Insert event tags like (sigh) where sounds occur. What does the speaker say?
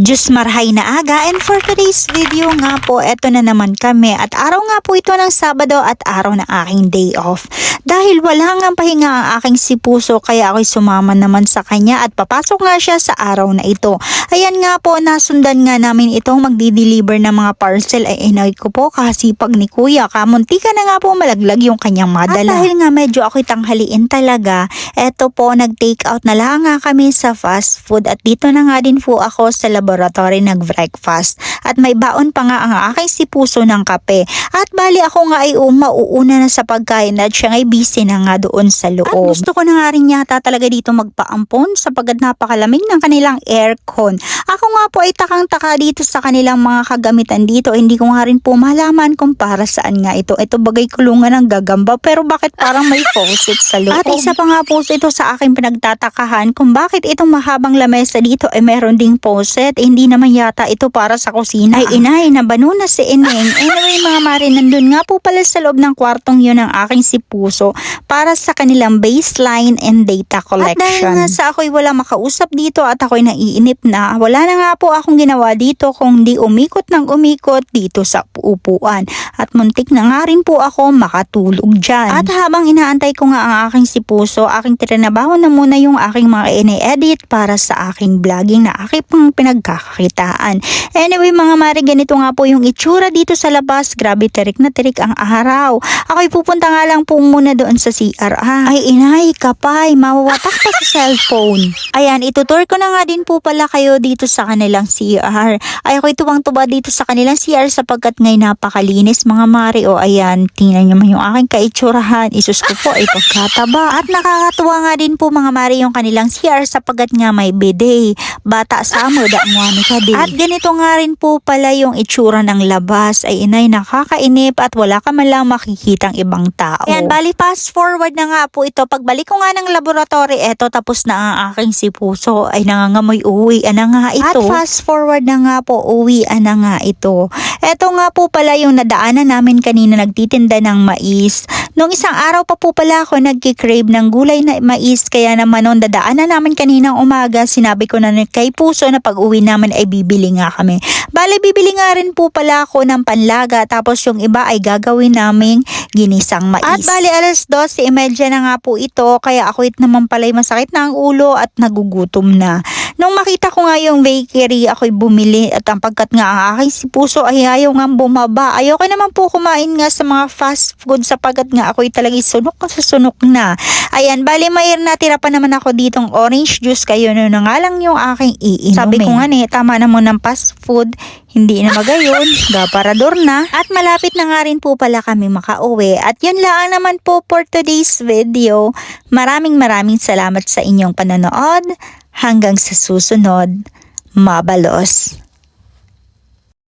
Diyos marhay na aga and for today's video nga po, eto na naman kami at araw nga po ito ng Sabado at araw ng aking day off. Dahil wala nga pahinga ang aking si Puso kaya ako'y sumama naman sa kanya at papasok nga siya sa araw na ito. Ayan nga po, nasundan nga namin itong magdi-deliver ng mga parcel ay inay ko po kasipag ni Kuya. Kamunti ka na nga po malaglag yung kanyang madala. At dahil nga medyo ako'y tanghaliin talaga, eto po nag-take out na lang nga kami sa fast food at dito na nga din po ako sa laboratory nag-breakfast. At may baon pa nga ang aking si Puso ng kape. At bali ako nga ay um, mauuna na sa pagkain at siya nga'y busy na nga doon sa loob. At gusto ko na nga rin yata talaga dito magpaampon sapagkat napakalamig ng kanilang aircon. Ako nga po ay takang-taka dito sa kanilang mga kagamitan dito. Hindi ko nga rin po malaman kung para saan nga ito. Ito bagay kulungan ng gagamba pero bakit parang may (laughs) faucet sa loob? At isa pa nga po ito sa aking pinagtatakahan kung bakit itong mahabang lamesa dito ay meron ding faucet. Eh, hindi naman yata ito para sa kusina. Ay inay, nabano na si Ineng. Anyway mga mare, nandun nga po pala sa loob ng kwartong yun ang aking si Puso para sa kanilang baseline and data collection. At dahil nga sa ako'y wala makausap dito at ako'y naiinip na, wala na nga po akong ginawa dito kung di umikot ng umikot dito sa upuan. At muntik na nga rin po ako makatulog dyan. At habang inaantay ko nga ang aking si Puso, aking trinabaho na muna yung aking mga ine-edit para sa aking vlogging na aking pang pinagkakakitaan. Anyway mga mare, ganito nga po yung itsura dito sa labas. Grabe tirik na tirik ang araw. Ako'y pupunta nga lang po muna doon sa CR. Ah, ay inay, kapay, mawawatak pa sa cellphone. Ayan, itutur ko na nga din po pala kayo dito sa kanilang CR. Ay ako'y tuwang-tuwa dito sa kanilang CR sapagkat ngayon napakalinis mga mare. O ayan, tingnan nyo man yung aking kaitsurahan. Isus ko po ay pagkataba. At nakakatuwa nga din po mga mare yung kanilang CR sapagkat nga may bidet. Bata sa mo, damuani ka din. At ganito nga rin po pala yung itsura ng labas. Ay inay, nakakainip at wala ka man lang makikitang ibang tao. Ayan, bali fast forward na nga po ito. Pagbalik ko nga ng laboratory, eto tapos na ang aking si Puso ay nangangamoy uwi. Ano nga ito? At fast forward na nga po, uwi na nga ito. Eto nga po pala yung nadaanan namin kanina nagtitinda ng mais. Nung isang araw pa po pala ako nagkikrave ng gulay na mais kaya naman nung dadaanan namin kaninang umaga sinabi ko na kay Puso na pag uwi namin ay bibili nga kami. Bale bibili nga rin po pala ako ng panlaga tapos yung iba ay gagawin naming ginisang mais. At bale alas 12.30 na nga po ito kaya ako it naman pala'y masakit na ang ulo at nagugutom na. Nung makita ko nga yung bakery, ako'y bumili at ang pagkat nga ang aking si Puso ay ayaw nga bumaba. Ayoko naman po kumain nga sa mga fast food sapagkat nga ako'y talagang sunok sa sunok na. Ayan, bali may natira pa naman ako ditong orange juice kayo na nga lang yung aking iinumin. Sabi ko nga ni, tama na mo ng fast food, hindi na magayon, (laughs) gaparador na. At malapit na nga rin po pala kami makauwi. At yun lang naman po for today's video. Maraming maraming salamat sa inyong panonood. Hanggang sa susunod, mabalos.